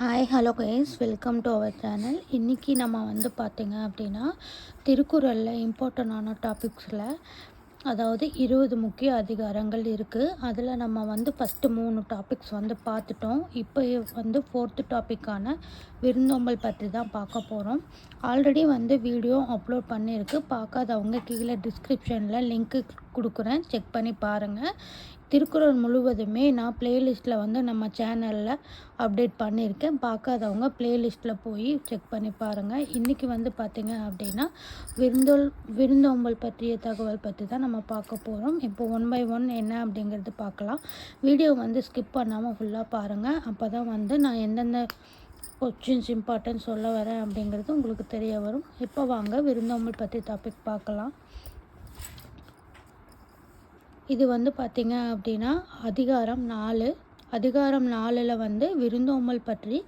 Hi hello guys welcome to our channel இன்றைக்கி நம்ம வந்து பார்த்திங்க அப்படின்னா திருக்குறளில் இம்பார்ட்டண்டான டாபிக்ஸில் அதாவது இருபது முக்கிய அதிகாரங்கள் இருக்குது அதில் நம்ம வந்து ஃபஸ்ட்டு மூணு டாபிக்ஸ் வந்து பார்த்துட்டோம். இப்போ வந்து ஃபோர்த்து டாப்பிக்கான விருந்தோம்பல் பற்றி தான் பார்க்க போகிறோம் ஆல்ரெடி வந்து வீடியோ அப்லோட் பண்ணியிருக்கு பார்க்காதவங்க கீழே டிஸ்கிரிப்ஷனில் லிங்க்கு கொடுக்குறேன். செக் பண்ணி பாருங்கள் திருக்குறள் முழுவதுமே நான் ப்ளேலிஸ்ட்டில் வந்து நம்ம சேனலில் அப்டேட் பண்ணியிருக்கேன். பார்க்காதவங்க ப்ளேலிஸ்ட்டில் போய் செக் பண்ணி பாருங்கள் இன்றைக்கி வந்து பார்த்திங்க அப்படின்னா விருந்தோல் விருந்தோம்பல் பற்றிய தகவல் பற்றி தான் நம்ம பார்க்க போகிறோம் இப்போ ஒன் பை ஒன் என்ன அப்படிங்கிறது பார்க்கலாம். வீடியோ வந்து ஸ்கிப் பண்ணாமல் ஃபுல்லாக பாருங்கள் அப்போ தான் வந்து நான் எந்தெந்த கொஸ்டின்ஸ் இம்பார்ட்டன்ஸ் சொல்ல வரேன் அப்படிங்கிறது உங்களுக்கு தெரிய வரும். இப்போ வாங்க விருந்தோம்பல் பற்றி டாபிக் பார்க்கலாம். இது வந்து பார்த்திங்க அப்படின்னா அதிகாரம் நாலு. அதிகாரம் நாலில் வந்து விருந்தோம்பல் பற்றி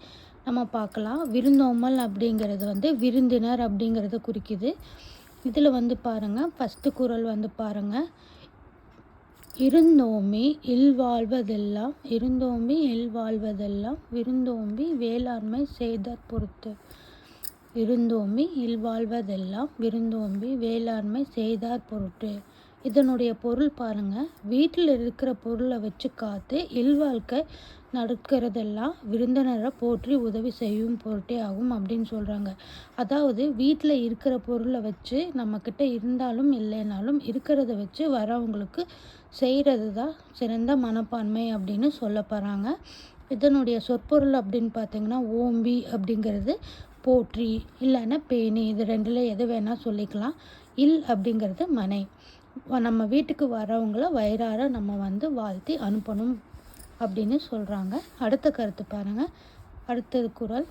நம்ம பார்க்கலாம். விருந்தோம்பல் அப்படிங்கிறது வந்து விருந்தினர் அப்படிங்கிறத குறிக்குது. இதில் வந்து பாருங்கள் ஃபஸ்ட்டு குரல் வந்து பாருங்கள் இருந்தோம்பி இல்வாழ்வதெல்லாம் இருந்தோம்பி இல்வாழ்வதெல்லாம் விருந்தோம்பி வேளாண்மை செய்தற் பொறுத்து. இருந்தோம்பி இல்வாழ்வதெல்லாம் விருந்தோம்பி வேளாண்மை செய்தார் பொருட்டு இதனுடைய பொருள் பாருங்கள் வீட்டில் இருக்கிற பொருளை வச்சு காத்து இல்வாழ்க்கை நடக்கிறதெல்லாம் விருந்தினரை போற்றி உதவி செய்யும் பொருட்டே ஆகும் அப்படின்னு சொல்கிறாங்க அதாவது வீட்டில் இருக்கிற பொருளை வச்சு நம்மக்கிட்ட இருந்தாலும் இல்லைனாலும் இருக்கிறத வச்சு வரவங்களுக்கு செய்கிறது தான் சிறந்த மனப்பான்மை அப்படின்னு சொல்ல போகிறாங்க இதனுடைய சொற்பொருள் அப்படின்னு பார்த்தீங்கன்னா ஓம்பி அப்படிங்கிறது போற்றி இல்லைன்னா பேணி இது ரெண்டில் எது வேணால் சொல்லிக்கலாம். இல் அப்படிங்கிறது மனை. நம்ம வீட்டுக்கு வரவங்கள வயிறார நம்ம வந்து வாழ்த்தி அனுப்பணும் அப்படின்னு சொல்கிறாங்க அடுத்த கருத்து பாருங்கள் அடுத்தது குரல்.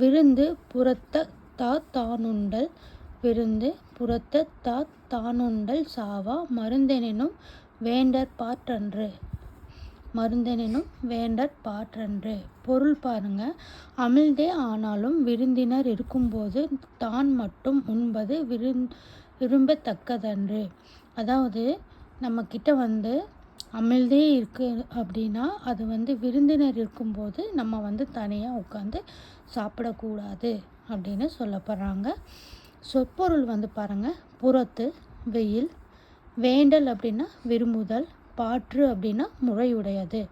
விருந்து புறத்த தா தானுண்டல். விருந்து புறத்த தா தானுண்டல் சாவா மருந்தெனினும் வேண்டற் பாற்றன்று. மருந்தெனினும் வேண்டற் பாற்றன்று. பொருள் பாருங்க அமிழ்தே ஆனாலும் விருந்தினர் இருக்கும்போது தான் மட்டும் உண்பது விருந் விரும்பத்தக்கதன்று. அதாவது நம்மக்கிட்ட வந்து அமிழ்தே இருக்குது அப்படின்னா அது வந்து விருந்தினர் இருக்கும்போது நம்ம வந்து தனியாக உட்காந்து சாப்பிடக்கூடாது அப்படின்னு சொல்லப்படுறாங்க. சொற்பொருள் வந்து பாருங்கள் புறத்து வெயில் வேண்டல் அப்படின்னா விரும்புதல் பாற்று அப்படின்னா முறையுடையது.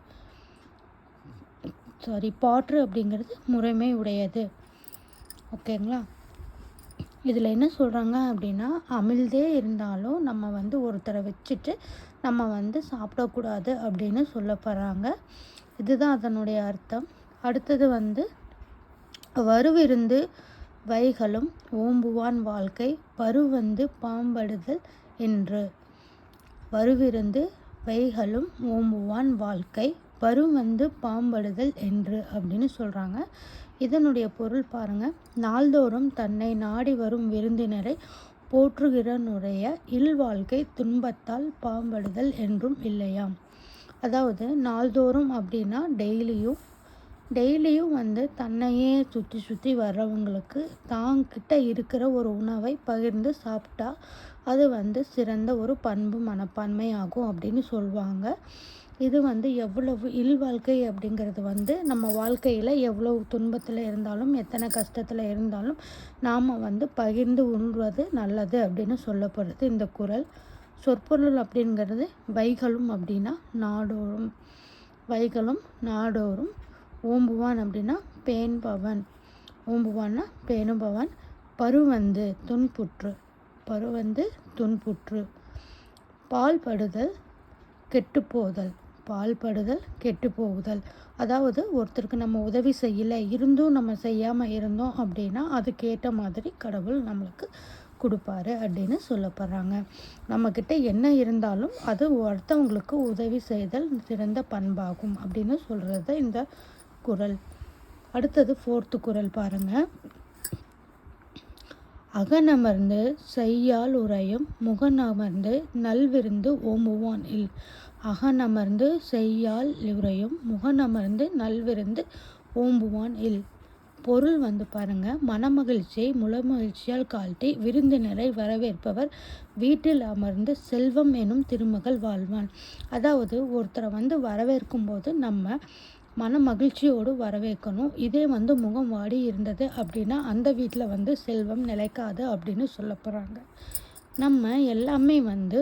சாரி பாற்று அப்படிங்கிறது முறைமை உடையது. ஓகேங்களா இதில் என்ன சொல்கிறாங்க அப்படின்னா அமிழ்தே இருந்தாலும் நம்ம வந்து ஒருத்தரை வச்சுட்டு நம்ம வந்து சாப்பிடக்கூடாது அப்படின்னு சொல்லப்படுறாங்க. இதுதான் அதனுடைய அர்த்தம். அடுத்தது வந்து வருவிருந்து வைகளும் ஓம்புவான் வாழ்க்கை பருவந்து பாம்படுதல் என்று. வருவிருந்து வைகளும் ஓம்புவான் வாழ்க்கை பருவந்து பாம்படுதல் என்று அப்படின்னு சொல்கிறாங்க இதனுடைய பொருள் பாருங்கள் நாள்தோறும் தன்னை நாடி வரும் விருந்தினரை போற்றுகிறனுடைய இல்வாழ்க்கை துன்பத்தால் பாம்படுதல் என்றும் இல்லையாம். அதாவது நாள்தோறும் அப்படின்னா டெய்லியும் டெய்லியும் வந்து தன்னையே சுற்றி சுற்றி வர்றவங்களுக்கு தாங்கிட்ட இருக்கிற ஒரு உணவை பகிர்ந்து சாப்பிட்டா அது வந்து சிறந்த ஒரு பண்பு மனப்பான்மை ஆகும் அப்படின்னு சொல்லுவாங்க இது வந்து எவ்வளவு இல்வாழ்க்கை அப்படிங்கிறது வந்து நம்ம வாழ்க்கையில் எவ்வளவு துன்பத்தில் இருந்தாலும் எத்தனை கஷ்டத்தில் இருந்தாலும் நாம் வந்து பகிர்ந்து உண்றது நல்லது அப்படின்னு சொல்லப்படுது இந்த குரல். சொற்பொருள் அப்படிங்கிறது வைகளும் அப்படின்னா நாடோறும் வைகளும் நாடோறும் ஓம்புவான் அப்படின்னா பேன்பவன் ஓம்புவான்னா பேணுபவன் பருவந்து துன்புற்று. பருவந்து துன்புற்று. பால்படுதல் கெட்டுப்போதல் பால்படுதல் கெட்டு போகுதல். அதாவது ஒருத்தருக்கு நம்ம உதவி செய்யலை இருந்தும் நம்ம செய்யாமல் இருந்தோம் அப்படின்னா அதுக்கேற்ற மாதிரி கடவுள் நம்மளுக்கு கொடுப்பாரு அப்படின்னு சொல்லப்படுறாங்க. நம்மக்கிட்ட என்ன இருந்தாலும் அது ஒருத்தவங்களுக்கு உதவி செய்தல் சிறந்த பண்பாகும் அப்படின்னு சொல்கிறது இந்த குரல். அடுத்தது ஃபோர்த்து குரல் பாருங்கள் அகனமர்ந்து செய்யால் உரையும் முகனமர்ந்து நல்விருந்து ஓம்புவான் இல். அகனமர்ந்து செய்யால் உரையும் முகனமர்ந்து நல்விருந்து ஓம்புவான் இல். பொருள் வந்து பாருங்க மனமகிழ்ச்சியை முளமகிழ்ச்சியால் காட்டி விருந்தினரை வரவேற்பவர் வீட்டில் அமர்ந்து செல்வம் எனும் திருமகள் வாழ்வான். அதாவது ஒருத்தரை வந்து வரவேற்கும் போது நம்ம மன மகிழ்ச்சியோடு வரவேற்கணும். இதே வந்து முகம் வாடி இருந்தது அப்படின்னா அந்த வீட்டில் வந்து செல்வம் நிலைக்காது அப்படின்னு சொல்ல போகிறாங்க நம்ம எல்லாமே வந்து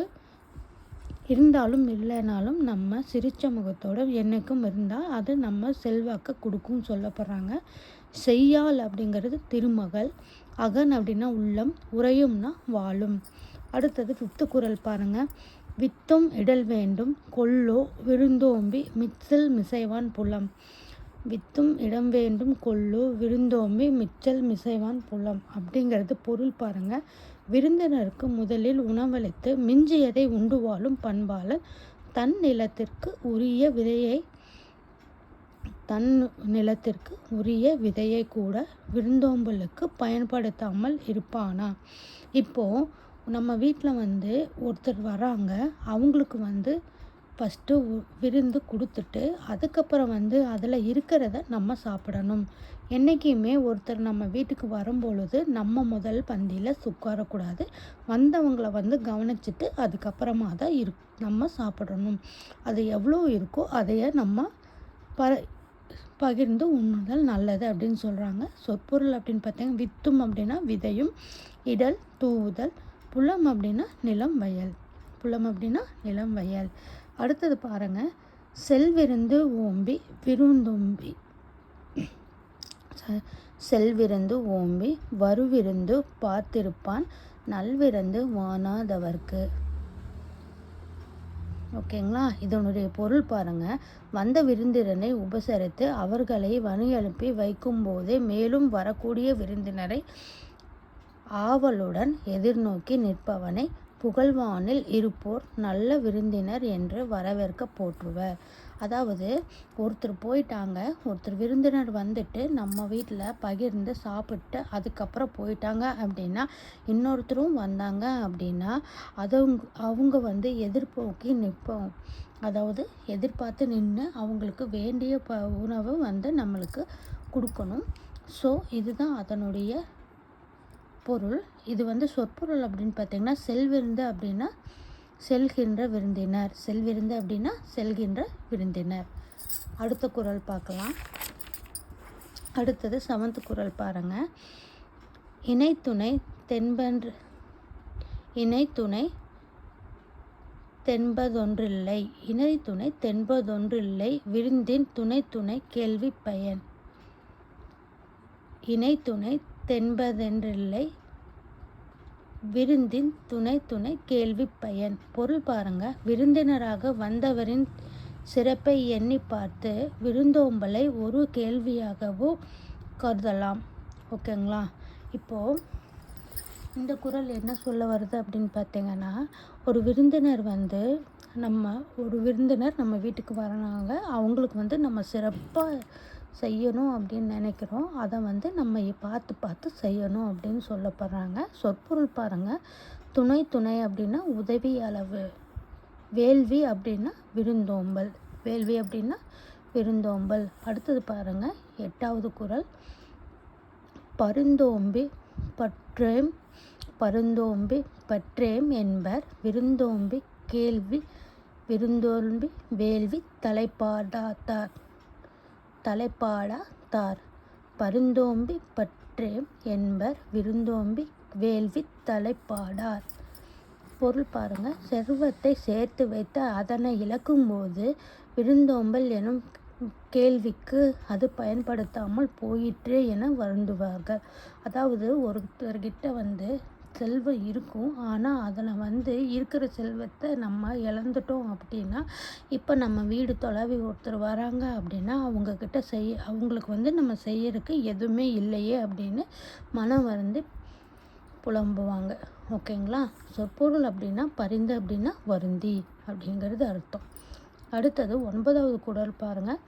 இருந்தாலும் இல்லைனாலும் நம்ம சிரித்த முகத்தோடு என்னைக்கும் இருந்தால் அது நம்ம செல்வாக்க கொடுக்கும் சொல்லப்படுறாங்க செய்யால் அப்படிங்கிறது திருமகள் அகன் அப்படின்னா உள்ளம் உறையும்னா வாழும். அடுத்தது ஃபிஃப்த்து குரல் பாருங்கள் வித்தும் இடல் வேண்டும். கொல்லோ விருந்தோம்பி மிச்சல் மிசைவான் புலம். வித்தும் இடம் வேண்டும். கொல்லோ விருந்தோம்பி மிச்சல் மிசைவான் புலம். அப்படிங்கிறது பொருள் பாருங்கள் விருந்தினருக்கு முதலில் உணவளித்து மிஞ்சியதை உண்டு வாழும் பண்பாளர். தன் நிலத்திற்கு உரிய விதையை தன் நிலத்திற்கு உரிய விதையை கூட விருந்தோம்பலுக்கு பயன்படுத்தாமல் இருப்பானா? இப்போது நம்ம வீட்டில் வந்து ஒருத்தர் வராங்க அவங்களுக்கு வந்து ஃபஸ்ட்டு விருந்து கொடுத்துட்டு அதுக்கப்புறம் வந்து அதில் இருக்கிறத நம்ம சாப்பிடணும். என்றைக்குமே ஒருத்தர் நம்ம வீட்டுக்கு வரும்பொழுது நம்ம முதல் பந்தியில் உட்காரக்கூடாது வந்தவங்களை வந்து கவனிச்சுட்டு அதுக்கப்புறமா தான் இரு நம்ம சாப்பிடணும். அது எவ்வளோ இருக்கோ அதையே நம்ம ப பகிர்ந்து உண்ணுதல் நல்லது அப்படின்னு சொல்கிறாங்க சொற்பொருள் அப்படின்னு பார்த்தீங்கன்னா வித்தும் அப்படின்னா விதையும் இடல் தூவுதல் புலம் அப்படின்னா நிலம் வயல். புலம் அப்படின்னா நிலம் வயல். அடுத்தது பாருங்கள் செல்விருந்து ஓம்பி விருந்தோம்பி. செல்விருந்து ஓம்பி வருவிருந்து பார்த்திருப்பான் நல்விருந்து வானாதவர்க்கு. ஓகேங்களா? இதனுடைய பொருள் பாருங்கள் வந்த விருந்தினரை உபசரித்து அவர்களை வணி எழுப்பி வைக்கும்போதே மேலும் வரக்கூடிய விருந்தினரை ஆவலுடன் எதிர்நோக்கி நிற்பவனை புகழ்வானில் இருப்போர் நல்ல விருந்தினர் என்று வரவேற்க போற்றுவர். அதாவது ஒருத்தர் போயிட்டாங்க ஒருத்தர் விருந்தினர் வந்துட்டு நம்ம வீட்டில் பகிர்ந்து சாப்பிட்டு அதுக்கப்புறம் போயிட்டாங்க அப்படின்னா இன்னொருத்தரும் வந்தாங்க அப்படின்னா அதவங்க அவங்க வந்து எதிர்போக்கி நிற்போம். அதாவது எதிர்பார்த்து நின்று அவங்களுக்கு வேண்டிய ப உணவு வந்து நம்மளுக்கு கொடுக்கணும். ஸோ இதுதான் அதனுடைய பொருள் இது வந்து சொற்பொருள் அப்படின்னு பார்த்தீங்கன்னா செல்விருந்து அப்படின்னா செல்கின்ற விருந்தினர் செல்விருந்து அப்படின்னா செல்கின்ற விருந்தினர் அடுத்த குரல் பார்க்கலாம். அடுத்தது செவன்த் குரல் பாருங்கள் இணைத்துணை தென்பன்று இணைத்துணை தென்பதொன்றில்லை இணை துணை தென்பதொன்றில்லை விருந்தின் துணை துணை கேள்வி பயன் இணை துணை தென்பதென்றில்லை விருந்தின் துணை துணை கேள்வி பயன். பொருள் பாருங்க. விருந்தினராக வந்தவரின் சிறப்பை எண்ணி பார்த்து விருந்தோம்பலை ஒரு கேள்வியாகவோ கருதலாம். ஓகேங்களா? இப்போது இந்த குரல் என்ன சொல்ல வருது அப்படின்னு பார்த்தீங்கன்னா ஒரு விருந்தினர் வந்து நம்ம ஒரு விருந்தினர் நம்ம வீட்டுக்கு வராங்க. அவங்களுக்கு வந்து நம்ம சிறப்பாக செய்யணும் அப்படின்னு நினைக்கிறோம். அதை வந்து நம்ம பார்த்து பார்த்து செய்யணும் அப்படின்னு சொல்லப்படுறாங்க. சொற்பொருள் பாருங்கள் துணை துணை அப்படின்னா உதவி அளவு. வேள்வி அப்படின்னா விருந்தோம்பல். வேள்வி அப்படின்னா விருந்தோம்பல். அடுத்தது பாருங்கள் எட்டாவது குரல். பருந்தோம்பி பற்றேம் பருந்தோம்பி பற்றேம் என்பர். விருந்தோம்பி கேள்வி. விருந்தோம்பி வேள்வி தலைப்பாடாத்தார். தலைப்பாடாத்தார் பருந்தோம்பி பற்றேம் என்பர் விருந்தோம்பி வேள்வி தலைப்பாடார். பொருள் பாருங்க. செல்வத்தை சேர்த்து வைத்து அதனை இழக்கும்போது விருந்தோம்பல் எனும் கேள்விக்கு அது பயன்படுத்தாமல் போயிற்றே என வருந்துவார்கள். அதாவது ஒருத்தர்கிட்ட வந்து செல்வம் இருக்கும். ஆனால் அதில் வந்து இருக்கிற செல்வத்தை நம்ம இழந்துட்டோம் அப்படின்னா இப்போ நம்ம வீடு தொலைவி ஒருத்தர் வராங்க அப்படின்னா அவங்கக்கிட்ட செய்ய அவங்களுக்கு வந்து நம்ம செய்யறதுக்கு எதுவுமே இல்லையே அப்படின்னு மனம் வந்து புலம்புவாங்க. ஓகேங்களா? சொற்பொருள் அப்படின்னா பரிந்து அப்படின்னா வருந்தி அப்படிங்கிறது அர்த்தம். அடுத்தது ஒன்பதாவது குடல் பாருங்கள்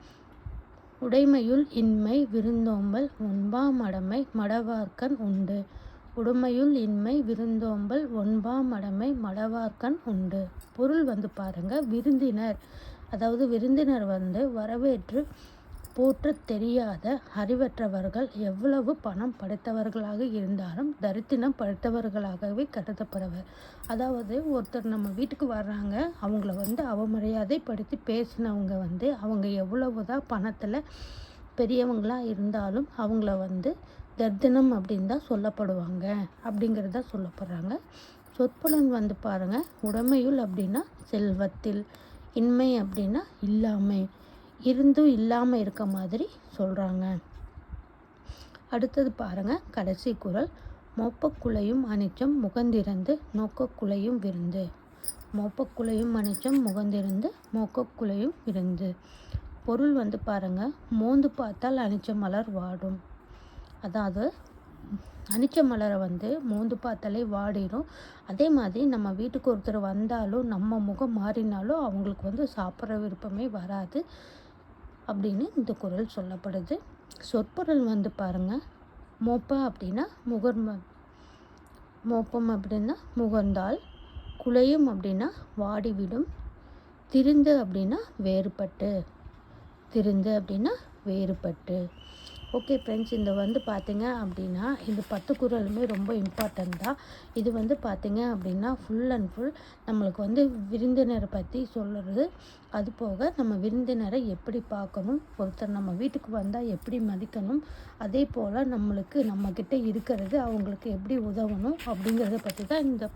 உடைமையுள் இன்மை விருந்தோம்பல் ஒன்பா மடமை மடவார்க்கன் உண்டு. உடுமையுள் இன்மை விருந்தோம்பல் ஒன்பா மடமை மடவார்க்கன் உண்டு. பொருள் வந்து பாருங்க விருந்தினர். அதாவது விருந்தினர் வந்து வரவேற்று போற்ற தெரியாத அறிவற்றவர்கள் எவ்வளவு பணம் படைத்தவர்களாக இருந்தாலும் தரித்தினம் படைத்தவர்களாகவே கருதப்படுவர். அதாவது ஒருத்தர் நம்ம வீட்டுக்கு வர்றாங்க அவங்கள வந்து அவமரியாதை படுத்தி பேசினவங்க வந்து அவங்க எவ்வளவு தான் பணத்தில் பெரியவங்களாக இருந்தாலும் அவங்கள வந்து தர்தனம் அப்படின்னு தான் சொல்லப்படுவாங்க அப்படிங்கிறத சொல்லப்படுறாங்க. சொற்பலன் வந்து பாருங்கள் உடமையுள் அப்படின்னா செல்வத்தில் இன்மை அப்படின்னா இல்லாமை இருந்தும் இல்லாமல் இருக்க மாதிரி சொல்கிறாங்க அடுத்தது பாருங்கள் கடைசி குரல். மோப்பக்குலையும் அனிச்சம் முகந்திருந்து நோக்கக்குலையும் விருந்து. மோப்பக்குலையும் அனிச்சம் முகந்திருந்து மோக்கக்குலையும் விருந்து. பொருள் வந்து பாருங்கள் மோந்து பார்த்தால் அனிச்ச மலர் வாடும். அதாவது அனிச்ச மலரை வந்து மோந்து பார்த்தாலே வாடிடும் அதே மாதிரி நம்ம வீட்டுக்கு ஒருத்தர் வந்தாலும் நம்ம முகம் மாறினாலும் அவங்களுக்கு வந்து சாப்பிட்ற விருப்பமே வராது அப்படின்னு இந்த குரல் சொல்லப்படுது. சொற்பொருள் வந்து பாருங்கள் மோப்ப அப்படின்னா முகர்ம மோப்பம் அப்படின்னா முகர்ந்தால் குலையும் அப்படின்னா வாடிவிடும். திருந்து அப்படின்னா வேறுபட்டு திருந்து அப்படின்னா வேறுபட்டு. ஓகே ஃப்ரெண்ட்ஸ் இந்த வந்து பார்த்தீங்க அப்படின்னா இந்த பத்து குரலுமே ரொம்ப இம்பார்ட்டண்ட் தான். இது வந்து பார்த்தீங்க அப்படின்னா ஃபுல் அண்ட் ஃபுல் நம்மளுக்கு வந்து விருந்தினரை பற்றி சொல்கிறது அது போக நம்ம விருந்தினரை எப்படி பார்க்கணும் ஒருத்தர் நம்ம வீட்டுக்கு வந்தால் எப்படி மதிக்கணும் அதே போல் நம்மளுக்கு நம்மக்கிட்ட இருக்கிறது அவங்களுக்கு எப்படி உதவணும் அப்படிங்கிறத பற்றி தான் இந்த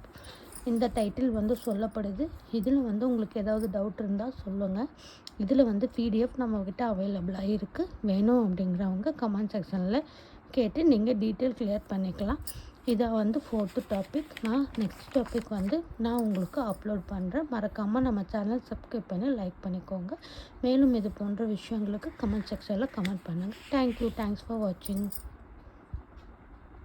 இந்த டைட்டில் வந்து சொல்லப்படுது. இதில் வந்து உங்களுக்கு ஏதாவது டவுட் இருந்தால் சொல்லுங்கள் இதில் வந்து பிடிஎஃப் நம்மக்கிட்ட அவைலபிளாக இருக்குது வேணும் அப்படிங்கிறவங்க கமெண்ட் செக்ஷனில் கேட்டு நீங்கள் டீட்டெயில் கிளியர் பண்ணிக்கலாம். இதை வந்து ஃபோர்த்து டாபிக் நான் நெக்ஸ்ட் டாபிக் வந்து நான் உங்களுக்கு அப்லோட் பண்ணுறேன் மறக்காமல் நம்ம சேனல் சப்ஸ்கிரைப் பண்ணி லைக் பண்ணிக்கோங்க. மேலும் இது போன்ற விஷயங்களுக்கு கமெண்ட் செக்ஷனில் கமெண்ட் பண்ணுங்கள் தேங்க்யூ தேங்க்ஸ் ஃபார் வாட்சிங்